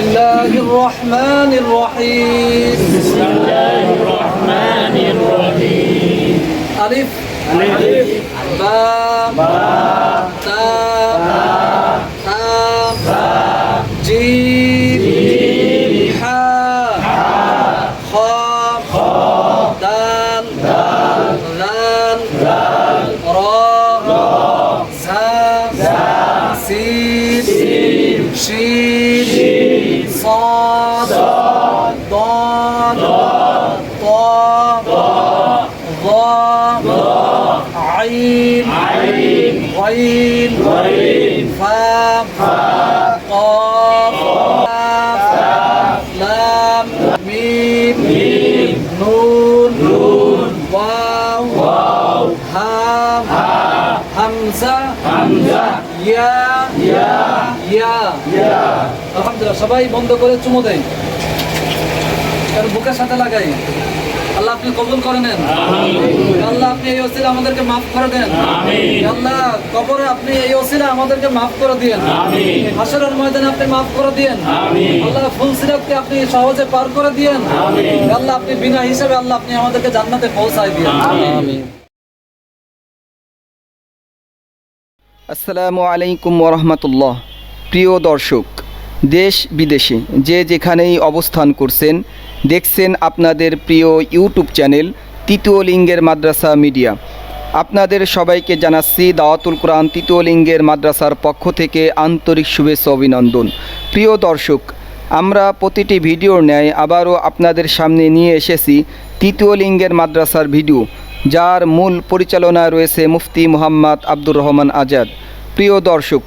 الله الرحمن الرحيم. بسم الله الرحمن الرحيم. ألف. ألف. با با عين غين غين فاء قاف لام ميم ميم نون نون واو واو هاء ها হামজা হামজা ইয়া ইয়া ইয়া ইয়া আলহামদুলিল্লাহ সবাই বন্ধ করে চুমো দেয় কারণ বুকের সাথে লাগাই আল্লাহ আপনি কবুল করে নেন। আল্লাহ আপনি এই ওসিলা আমাদেরকে মাফ করে দেন। আল্লাহ কবরে আপনি এই ওসিলা আমাদেরকে মাফ করে দিয়েন। হাসরের ময়দানে আপনি মাফ করে দিয়েন। আল্লাহ ফুল সিরাতকে আপনি সহজে পার করে দিয়েন। আল্লাহ আপনি বিনা হিসাবে আল্লাহ আপনি আমাদেরকে জান্নাতে পৌঁছায় দিয়েন। আমিন। আসসালামু আলাইকুম ওরহমতুল্লাহ প্রিয় দর্শক দেশ বিদেশে যে যেখানেই অবস্থান করছেন, দেখছেন আপনাদের প্রিয় ইউটিউব চ্যানেল তৃতীয় লিঙ্গের মাদ্রাসা মিডিয়া। আপনাদের সবাইকে জানাচ্ছি দাওয়াতুল কোরআন তৃতীয় লিঙ্গের মাদ্রাসার পক্ষ থেকে আন্তরিক শুভেচ্ছা অভিনন্দন। প্রিয় দর্শক, আমরা প্রতিটি ভিডিওর ন্যায় আবারও আপনাদের সামনে নিয়ে এসেছি তৃতীয় লিঙ্গের মাদ্রাসার ভিডিও, যার মূল পরিচালনা রয়েছে মুফতি মোহাম্মদ আব্দুর রহমান আজাদ। প্রিয় দর্শক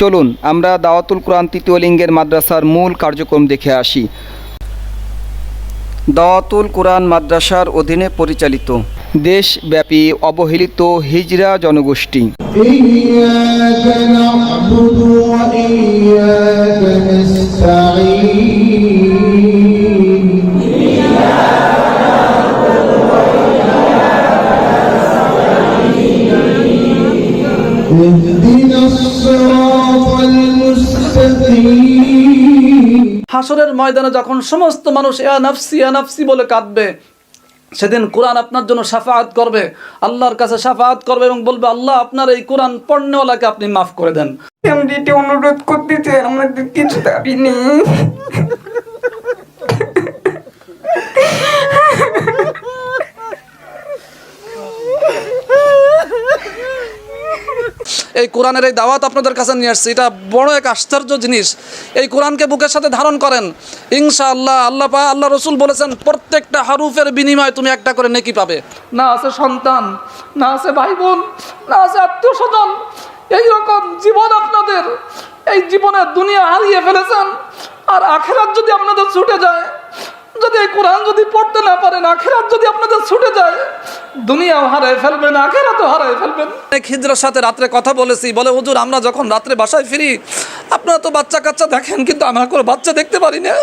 চলুন, আমরা দাওয়াতুল কোরআন তৃতীয় লিঙ্গের মাদ্রাসার মূল কার্যক্রম দেখে আসি। দাওয়াতুল কোরআন মাদ্রাসার অধীনে পরিচালিত দেশব্যাপী অবহেলিত হিজরা জনগোষ্ঠী। হাসরের ময়দানে যখন সমস্ত মানুষ এ নাফসি এ নাফসি বলে কাঁদবে, সেদিন কোরআন আপনার জন্য সাফাহাত করবে, আল্লাহর কাছে সাফাহাত করবে এবং বলবে, আল্লাহ, আপনার এই কোরআন পণ্যওয়ালাকে আপনি মাফ করে দেন। আমি এটি অনুরোধ করতে চাই, আমাদের কিছু দাবি নেই। এই কোরআনের এই দাওয়াত আপনাদের কাছে নিয়ে আসছি। এটা বড় এক আশ্চর্য জিনিস। এই কোরআনকে বুকের সাথে ধারণ করেন। ইনশা আল্লাহ আল্লাহ পা আল্লাহ রসুল বলেছেন, প্রত্যেকটা হারুফের বিনিময়ে তুমি একটা করে নেকি পাবে। না আছে সন্তান, না আছে ভাই বোন না আছে আত্মীয় স্বজন এইরকম জীবন আপনাদের, এই জীবনে দুনিয়া হারিয়ে ফেলেছেন। আর আখেরাত যদি আপনাদের ছুটে যায়, যদি এই কোরআন যদি পড়তে না পারেন, আখেরাত যদি আপনাদের ছুটে যায় দুনিয়াও হারায় ফেলবেন আখেরাতও হারায় ফেলবেন। সাথে রাত্রে কথা বলেছি বলে হুজুর আমরা যখন রাত্রে বাসায় ফিরি আপনারা তো বাচ্চা কাচ্চা দেখেন কিন্তু আমরা কোনো বাচ্চা দেখতে পারি না।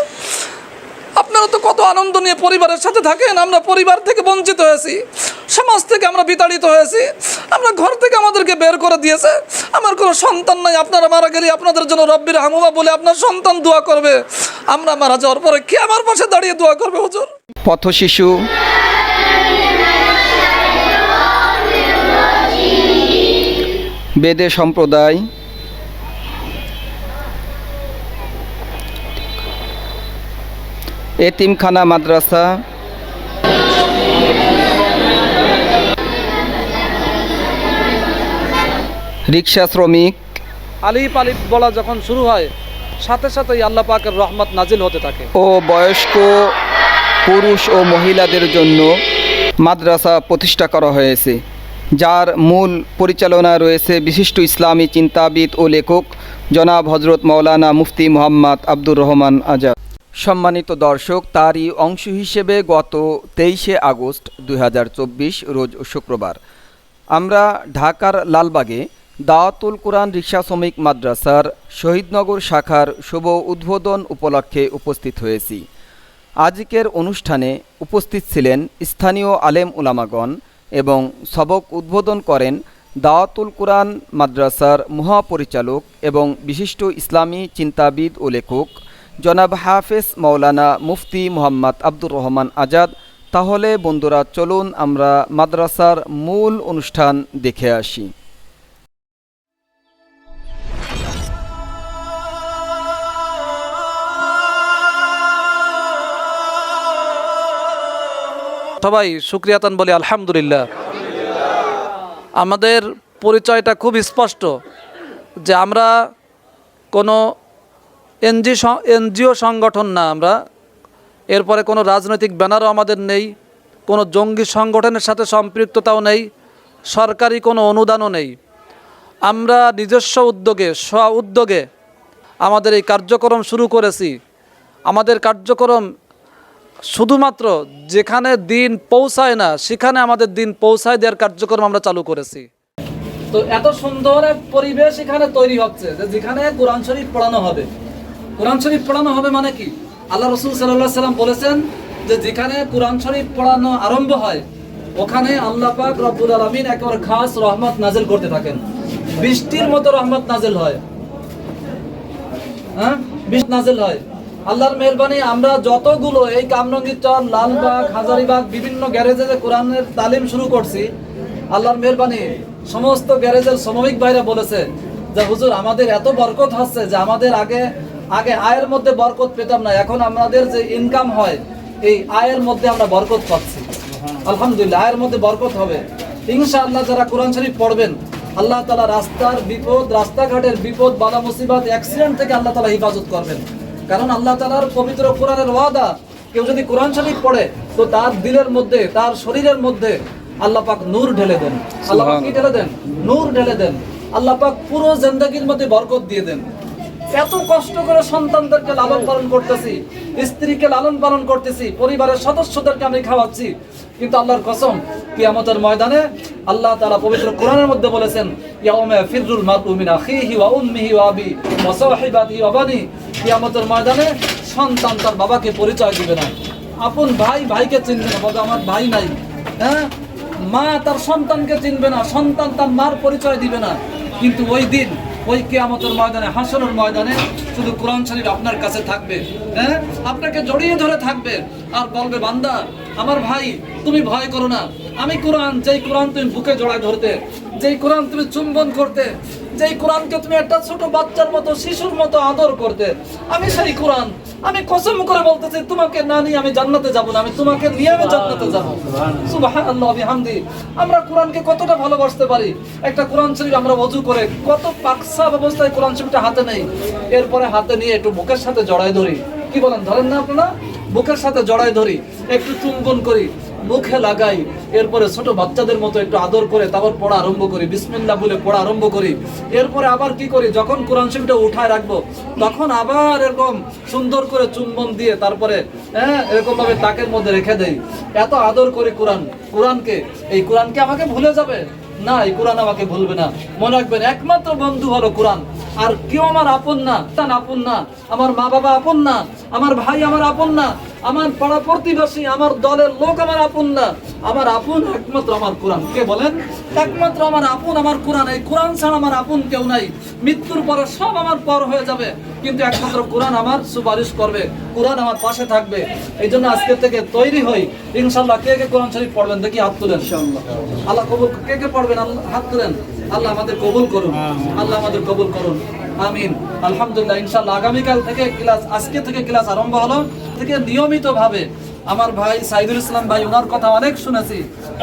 আপনারা তো কত আনন্দ নিয়ে পরিবারের সাথে থাকেন আমরা পরিবার থেকে বঞ্চিত হয়েছি সমাজ থেকে আমরা বিতাড়িত হয়েছি আমরা ঘর থেকে আমাদেরকে বের করে দিয়েছে। আমার কোনো সন্তান নাই আপনারা মারা গেলে আপনাদের জন্য রব্বির হামুমা বলে আপনার সন্তান দোয়া করবে। আমরা মারা যাওয়ার পরে কে আমার পাশে দাঁড়িয়ে দোয়া করবে হুজুর? পথশিশু বেদে সম্প্রদায়। এতিমখানা মাদ্রাসা। রিক্সা শ্রমিক। আলিফ আলিফ বলা যখন শুরু হয় সাথে সাথেই আল্লাহ পাকের রহমত নাজিল হতে থাকে। ও বয়স্ক পুরুষ ও মহিলাদের জন্য মাদ্রাসা প্রতিষ্ঠা করা হয়েছে। যার মূল পরিচালনা রয়েছে বিশিষ্ট ইসলামী চিন্তাবিদ ও লেখক জনাব হজরত মৌলানা মুফতি মোহাম্মদ আব্দুর রহমান আজাদ। সম্মানিত দর্শক, তারই অংশ হিসেবে গত তেইশে আগস্ট দু হাজার চব্বিশ রোজ শুক্রবার আমরা ঢাকার লালবাগে দাওয়াতুল কোরআন রিক্সা শ্রমিক মাদ্রাসার শহীদনগর শাখার শুভ উদ্বোধন উপলক্ষে উপস্থিত হয়েছি। আজকের অনুষ্ঠানে উপস্থিত ছিলেন স্থানীয় আলেম উলামাগণ এবং সবক উদ্বোধন করেন দাওয়াতুল কুরআন মাদ্রাসার মহাপরিচালক এবং বিশিষ্ট ইসলামী চিন্তাবিদ ও লেখক জনাব হাফেজ মৌলানা মুফতি মোহাম্মদ আব্দুর রহমান আজাদ। তাহলে বন্ধুরা, চলুন আমরা মাদ্রাসার মূল অনুষ্ঠান দেখে আসি। সবাই সুক্রিয়াতান বলি, আলহামদুলিল্লাহ। আমাদের পরিচয়টা খুব স্পষ্ট যে আমরা কোনো এনজি এনজিও সংগঠন না আমরা। এরপরে কোনো রাজনৈতিক ব্যানারও আমাদের নেই, কোনো জঙ্গি সংগঠনের সাথে সম্পৃক্ততাও নেই, সরকারি কোনো অনুদানও নেই। আমরা নিজস্ব উদ্যোগে, স্ব উদ্যোগে আমাদের এই কার্যক্রম শুরু করেছি। আমাদের কার্যক্রম শুধুমাত্র যেখানে দিন পৌঁছায় না, সেখানে আমাদের দিন পৌঁছায় দেওয়ার কার্যক্রম আমরা চালু করেছি। তো এত সুন্দর এক পরিবেশ এখানে তৈরি হচ্ছে যে যেখানে কোরআন শরীফ পড়ানো হবে। কোরআন শরীফ পড়ানো হবে মানে কি? আল্লাহ রসুল সাল্লাহ সাল্লাম বলেছেন যে যেখানে কোরআন শরীফ পড়ানো আরম্ভ হয়, ওখানে আল্লাহ পাক রব্বুল আলমিন একেবারে খাস রহমত নাজেল করতে থাকেন। বৃষ্টির মতো রহমত নাজেল হয়। হ্যাঁ? বৃষ্টি নাজেল হয়। আল্লাহর মেহরবানি, আমরা যতগুলো এই কামরঙ্গীর চর, লালবাগ, হাজারিবাগ, বিভিন্ন গ্যারেজে যে কোরআনের তালিম শুরু করছি, আল্লাহর মেহরবানি, সমস্ত গ্যারেজের শ্রমিক ভাইরা বলেছে যে, হুজুর, আমাদের এত বরকত হচ্ছে যে, আমাদের আগে আগে আয়ের মধ্যে বরকত পেতাম না, এখন আমাদের যে ইনকাম হয়, এই আয়ের মধ্যে আমরা বরকত পাচ্ছি। আলহামদুলিল্লাহ, আয়ের মধ্যে বরকত হবে। ইনশাআল্লাহ যারা কোরআন শরীফ পড়বেন, আল্লাহ তালা রাস্তার বিপদ, রাস্তাঘাটের বিপদ বালা মুসিবত অ্যাক্সিডেন্ট থেকে আল্লাহ তালা হেফাজত করবেন। কারণ আল্লাহ তালার পবিত্র কোরআনের ওয়াদা কেউ যদি কোরআন শরীফ পড়ে তো তার দিলের মধ্যে তার শরীরের মধ্যে আল্লাহ পাক নূর ঢেলে দেন। আল্লাহ পাক কি ঢেলে দেন? নূর ঢেলে দেন। আল্লাহ পাক পুরো জিন্দগির মধ্যে বরকত দিয়ে দেন। এত কষ্ট করে সন্তানদেরকে লালন পালন করতেছি, স্ত্রীকে লালন পালন করতেছি, পরিবারের সদস্যদেরকে আমি খাওয়াচ্ছি। কিন্তু আল্লাহর কসম, কিয়ামতের ময়দানে আল্লাহ তারা পবিত্র কোরআনের মধ্যে বলেছেন, ইয়াউমা ফিররুল মারউ মিন আখিহি ওয়া উম্মিহি ওয়া আবি ওয়া সাহিবাতিহি ওয়া বানি। কিয়ামতের ময়দানে সন্তান তার বাবাকে পরিচয় দিবে না। আপন ভাই ভাইকে চিনবে না বলবে আমার ভাই নাই। হ্যাঁ? মা তার সন্তানকে চিনবে না, সন্তান তার মার পরিচয় দিবে না। কিন্তু ওই দিন ওই কেয়ামতের ময়দানে হাসনের ময়দানে শুধু কোরআন শরীফ আপনার কাছে থাকবে। হ্যাঁ? আপনাকে জড়িয়ে ধরে থাকবে। আর বলবে, বান্দা, আমার ভাই, তুমি ভয় করো না। আমি কোরআন, যেই কোরআন তুমি বুকে জড়ায় ধরতে, যেই কোরআন তুমি চুম্বন করতে যেই কোরআনকে তুমি একটা ছোট বাচ্চার মতো, শিশুর মতো আদর করতে, আমি সেই কোরআন। আমি কসম করে বলতেছি, তোমাকে না নিয়ে আমি জান্নাতে যাব না, আমি তোমাকে নিয়ে আমি জান্নাতে যাব। সুবহানাল্লাহ, বিহামদি। আমরা কোরআনকে কতটা ভালোবাসতে পারি? একটা কোরআন শরীফ আমরা ওযু করে কত পাকসা অবস্থায় কোরআন শরীফটা হাতে নেই। এরপরে হাতে নিয়ে একটু বুকের সাথে জড়ায় ধরি। কি বলেন, ধরেন না আপনারা? বুকের সাথে জড়ায় ধরি, একটু চুম্বন করি মুখে লাগাই, এরপরে ছোট বাচ্চাদের মতো একটু আদর করে তারপর পড়া আরম্ভ করি বিসমিল্লা বলে পড়া আরম্ভ করি। এরপরে আবার কি করি? যখন কোরআন শরীফটা উঠায় রাখব, তখন আবার এরকম সুন্দর করে চুম্বন দিয়ে তারপরে হ্যাঁ এরকম ভাবে তাকের মধ্যে রেখে দেই। এত আদর করি কোরআন, কোরআনকে। এই কোরআনকে আমাকে ভুলে যাবে? না এই কোরআন আমাকে ভুলবে না। মনে রাখবেন, একমাত্র বন্ধু হলো কোরআন। আর কেউ আমার আপন না তান আপন না। আমার মা বাবা আপন না, আমার ভাই আমার আপন না, আমার পাড়া প্রতিবেশী, আমার দলের লোক আমার আপন না। আমার আপন একমাত্র আমার কোরআন। কে বলেন? একমাত্র আমার আপন আমার কোরআন। এই কোরআন ছাড়া আমার আপন কেউ নাই। মৃত্যুর পরে সব আমার পর হয়ে যাবে। কিন্তু একমাত্র কোরআন আমার সুপারিশ করবে কোরআন আমার পাশে থাকবে। এই জন্য আজকে থেকে তৈরি হই। ইনশাল্লাহ কে কে কোরআন শরীফ পড়বেন দেখি হাত তুলেন। আল্লাহ কবুল কে কে পড়বেন? আল্লাহ হাত তুলেন। আল্লাহ আমাদের কবুল করুন। আল্লাহ আমাদের কবুল করুন। আমিন। আলহামদুলিল্লাহ ইনশাল্লাহ আগামীকাল থেকে ক্লাস আজকে থেকে ক্লাস আরম্ভ হলো। থেকে নিয়মিতভাবে আমার ভাই সাইদুল ইসলাম ভাই ওনার কথা অনেক শুনেছি।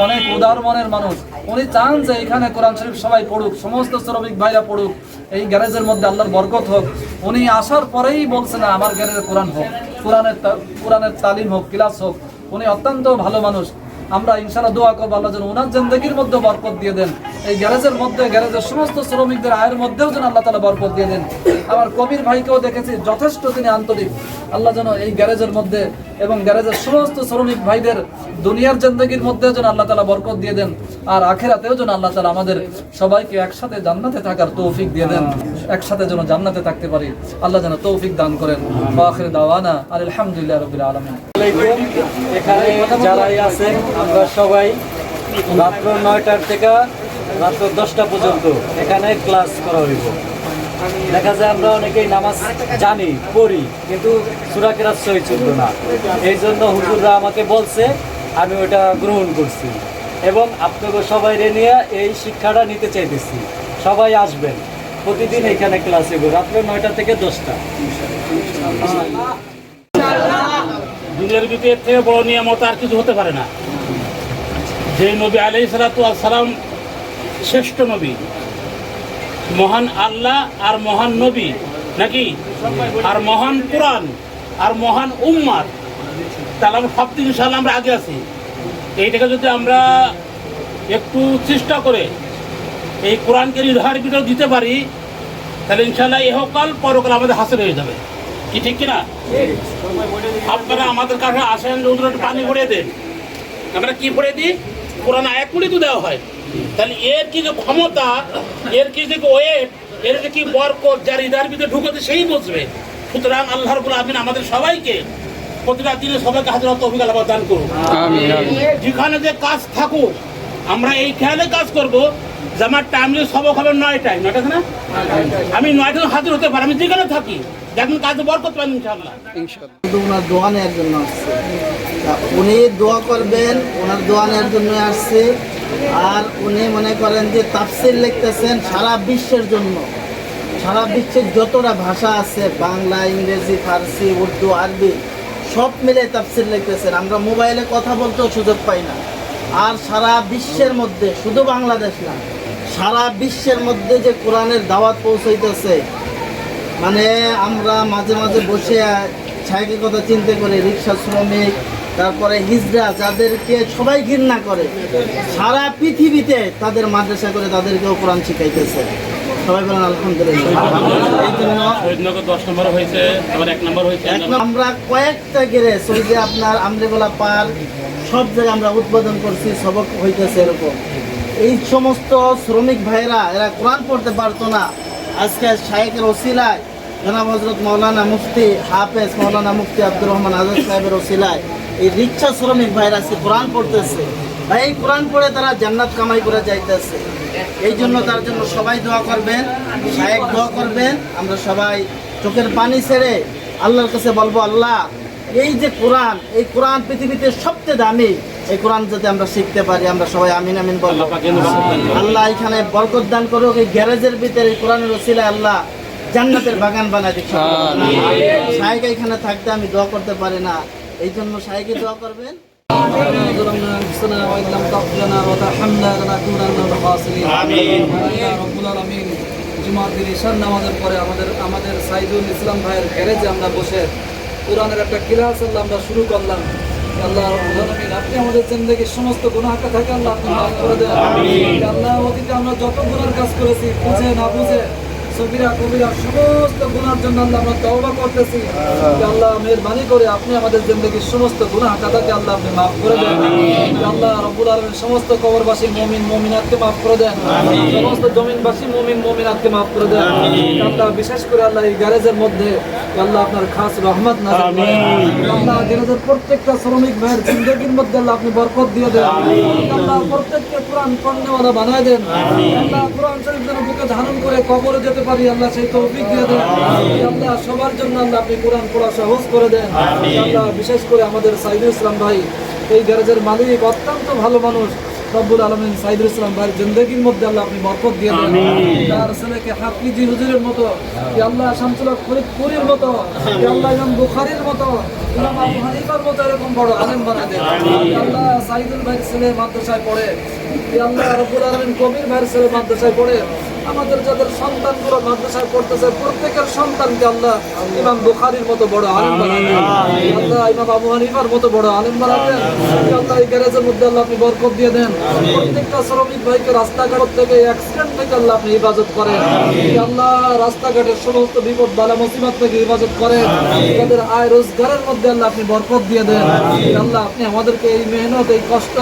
অনেক উদার মনের মানুষ। উনি চান যে এখানে কোরআন শরীফ সবাই পড়ুক, সমস্ত শ্রমিক ভাইরা পড়ুক, এই গ্যারেজের মধ্যে আল্লাহর বরকত হোক। উনি আসার পরেই বলছে, না, আমার গ্যারেজে কোরআন হোক, কোরআনের কোরআনের তালিম হোক, ক্লাস হোক। উনি অত্যন্ত ভালো মানুষ। আমরা ইনশাআল্লাহ দোয়া করব, আল্লাহ যেন ওনার জিন্দগির মধ্যে বরকত দিয়ে দেন। এই গ্যারেজের মধ্যে, গ্যারেজের সমস্ত শ্রমিকদের আয়ের মধ্যেও যেন আল্লাহ তালা বরকত দিয়ে দেন। আমার কবির ভাইকেও দেখেছি, যথেষ্ট তিনি আন্তরিক। আল্লাহ যেন এই গ্যারেজের মধ্যে এবং গ্যারেজের সমস্ত শ্রমিক ভাইদের দুনিয়ার জিন্দগির মধ্যেও যেন আল্লাহ তালা বরকত দিয়ে দেন, আর আখেরাতেও যেন আল্লাহ তালা আমাদের সবাইকে একসাথে জান্নাতে থাকার তৌফিক দিয়ে দেন, একসাথে যেন জান্নাতে থাকতে পারি। আল্লাহ যেন তৌফিক দান করেন। দাওয়ানা আর আলহামদুলিল্লাহ রবিল আলমিন। এখানে যারাই আছেন, আমরা সবাই রাত্র নয়টার থেকে রাত্র দশটা পর্যন্ত এখানে ক্লাস করা হইব। দেখা যায় আমরা অনেকেই নামাজ জানি, পড়ি, কিন্তু সুরা সহি চলল না। এই জন্য হুজুররা আমাকে বলছে, আমি ওটা গ্রহণ করছি। এবং আপনাকে সবাই নিয়ে এই শিক্ষাটা নিতে চাইতেছি। সবাই আসবেন। প্রতিদিন এখানে ক্লাসে করে রাত্রে নয়টা থেকে দশটা। দুনিয়ার ভিতরে থেকে বড় নিয়ামত আর কিছু হতে পারে না। যে নবী আলাই সালাম শ্রেষ্ঠ নবী। মহান আল্লাহ আর মহান নবী নাকি? আর মহান কোরআন আর মহান উম্মার। তাহলে আমরা সব দিন ইনশাল্লাহ আমরা আগে আছি। এইটাকে যদি আমরা একটু চেষ্টা করে এই কোরআনকে নির্ধার ভিতরে দিতে পারি, তাহলে ইনশাল্লাহ এহকাল পরকাল আমাদের হাসিল হয়ে যাবে। কি ঠিক কিনা? আপনারা আমাদের কাছে আসেন পানি ভরে দেন। আমরা কি ভরে দিই? কোরআন আয়াতগুলি তো দেওয়া হয়। তাহলে এর কি যে ক্ষমতা এর কি যে ওয়েট এর যে কি বরকত যার হৃদয়ের ভিতরে ঢুকাতে সেই বুঝবে। সুতরাং আল্লাহ রবুল আমিন আমাদের সবাইকে প্রতিটা দিনে সবাইকে হাজার তফিক আল্লাহ দান করুন যেখানে যে কাজ থাকুক আমরা এই খেয়ালে কাজ করব যে আমার টাইম যদি সবক হবে নয়টায়। নয়টা না? আমি নয়টা হাজির হতে পারি আমি যেখানে থাকি দেখুন কাজে বরকত পাবেন ইনশাআল্লাহ। ওনার নেওয়ার জন্য আসছে। উনি দোয়া করবেন ওনার দোয়া নেওয়ার জন্য আসছে। আর উনি মনে করেন যে তাফসির লিখতেছেন সারা বিশ্বের জন্য। সারা বিশ্বের যতটা ভাষা আছে, বাংলা, ইংরেজি, ফার্সি, উর্দু, আরবি, সব মিলে তাফসির লিখতেছেন। আমরা মোবাইলে কথা বলতেও সুযোগ পাই না। আর সারা বিশ্বের মধ্যে, শুধু বাংলাদেশ না, সারা বিশ্বের মধ্যে যে কোরআনের দাওয়াত পৌঁছাইতেছে মানে আমরা মাঝে মাঝে বসে ছায়াকের কথা চিন্তা করে রিক্সা শ্রমিক তারপরে হিজড়া যাদেরকে সবাই ঘৃণা করে সারা পৃথিবীতে তাদের মাদ্রাসা করে তাদেরকেও কোরআন শিখাইতেছে। সবাই বলেন আলহামদুলিল্লাহ। আমরা কয়েকটা গেরে ওই যে আপনার আমরেগোলা পার সব জায়গায় আমরা উদ্বোধন করছি সবক হইতেছে এরকম। এই সমস্ত শ্রমিক ভাইরা এরা কোরআন পড়তে পারতো না। আজকে শায়েকের ওসিলায় জনাব হজরত মৌলানা মুফতি হাফেজ মৌলানা মুফতি আব্দুর রহমান আজাদ সাহেবের ওসিলায় এই রিক্সা শ্রমিক ভাইরা আজকে কোরআন পড়তেছে। ভাই এই কোরআন পড়ে তারা জান্নাত কামাই করে যাইতেছে। এই জন্য তার জন্য সবাই দোয়া করবেন শায়েক দোয়া করবেন। আমরা সবাই চোখের পানি ছেড়ে আল্লাহর কাছে বলব আল্লাহ এই যে কোরআন এই কোরআন পৃথিবীতে সবচেয়ে দামি এই কোরআন যাতে আমরা শিখতে পারি আমরা সবাই আমিন আমিন বলব। আল্লাহ এখানে বরকত দান করুক এই গ্যারেজের ভিতরে এই কোরআনের ওসিলায় আল্লাহ জান্নাতের বাগান বানায় দিক সাহেব এখানে থাকতে আমি দোয়া করতে পারি না এই জন্য সাহেবকে দোয়া করবেন ظلمنا انفسنا وان لم تغفر لنا وترحمنا لنكونن من الخاسرين امين يا رب العالمين জুমার দিন ঈশান নামাজের পরে আমাদের আমাদের সাইদুল ইসলাম ভাইয়ের গ্যারেজে আমরা বসে কোরআনের একটা ক্লাস আল্লাহ আমরা শুরু করলাম আল্লাহ রাব্বুল আলামিন আপনি আমাদের জিন্দগির সমস্ত গুনাহটা থাকে আল্লাহ আপনি মাফ করে দেন আল্লাহ অতীতে আমরা যত গুনার কাজ করেছি বুঝে না বুঝে সবিরা কবিরা সমস্ত গুনার জন্য আল্লাহ আমরা তওবা করতেছি। আল্লাহ মেহরবানি করে আপনি আমাদের জিন্দগির সমস্ত গুনাহ কাদাকে আল্লাহ আপনি মাফ করে দেন। আল্লাহ রব্বুল আলামিন সমস্ত কবরবাসী মুমিন মুমিনাতকে মাফ করে দেন। সমস্ত জমিনবাসী মুমিন মুমিনাতকে মাফ করে দেন। আল্লাহ বিশেষ করে আল্লাহ এই গ্যারেজের মধ্যে আল্লাহ আপনার খাস রহমত করেন। আল্লাহ গ্যারেজের প্রত্যেকটা শ্রমিক ভাইয়ের জিন্দগির মধ্যে আল্লাহ আপনি বরকত দিয়ে দেন। আল্লাহ প্রত্যেককে কোরআন পড়নেওয়ালা বানায় দেন। আল্লাহ কোরআন শরীফ যেন বুকে ধারণ করে কবরে যেতে পারি আল্লাহ সেই তৌফিক দিয়ে দেন। আল্লাহ সবার জন্য আল্লাহ আপনি কোরআন পড়া সহজ করে দেন। আল্লাহ বিশেষ করে আমাদের সাইদুল ইসলাম ভাই এই গ্যারেজের মালিক অত্যন্ত ভালো মানুষ। রব্বুল আলমিন সাইদুল ইসলাম ভাইয়ের জিন্দগির মধ্যে আল্লাহ আপনি বরকত দিয়ে দেন। তার ছেলেকে হাফিজি হুজুরের মতো আল্লাহ শামসুল্লাহ ফরিদপুরের মতো আল্লাহ ইমাম বুখারীর মতো ইমাম আবু হানিফার মতো এরকম বড় আলেম বানায় দেন। আল্লাহ সাইদুল ভাইয়ের ছেলে মাদ্রাসায় পড়ে। আল্লাহ রব্বুল আলমিন কবির ভাইয়ের ছেলে মাদ্রাসায় পড়ে আমাদের যাদের সন্তানগুলো মাদ্রাসায় পড়তেছে প্রত্যেকের সন্তানকে আল্লাহ ইমাম বুখারীর মতো বড় আলেম বানায় আল্লাহ ইমাম আবু হানিফার মতো বড় আলেম বানায় আল্লাহ এই গ্যারেজের মধ্যে আল্লাহ আপনি বরকত দিয়ে দেন। প্রত্যেকটা শ্রমিক ভাইকে রাস্তাঘাট থেকে অ্যাক্সিডেন্ট থেকে আল্লাহ আপনি হেফাজত করেন। আল্লাহ রাস্তাঘাটের সমস্ত বিপদ বালা মুসিবত থেকে হেফাজত করেন। তাদের আয় রোজগারের মধ্যে আল্লাহ আপনি বরকত দিয়ে দেন। আল্লাহ আপনি আমাদেরকে এই মেহনত এই কষ্ট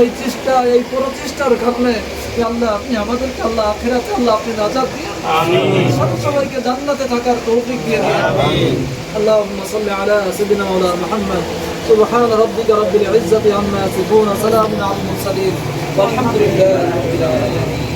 এই চেষ্টা এই প্রচেষ্টার কারণে ইয়া আল্লাহ আপনি আমাদেরকে আল্লাহ আখেরাতে আল্লাহ আপনি নাজাত দিয়ে সব সবাইকে জান্নাতে থাকার তৌফিক দিয়ে দিন اللهم صل على سيدنا مولانا محمد سبحان ربك رب العزة عما يصفون سلام على المرسلين والحمد لله رب العالمين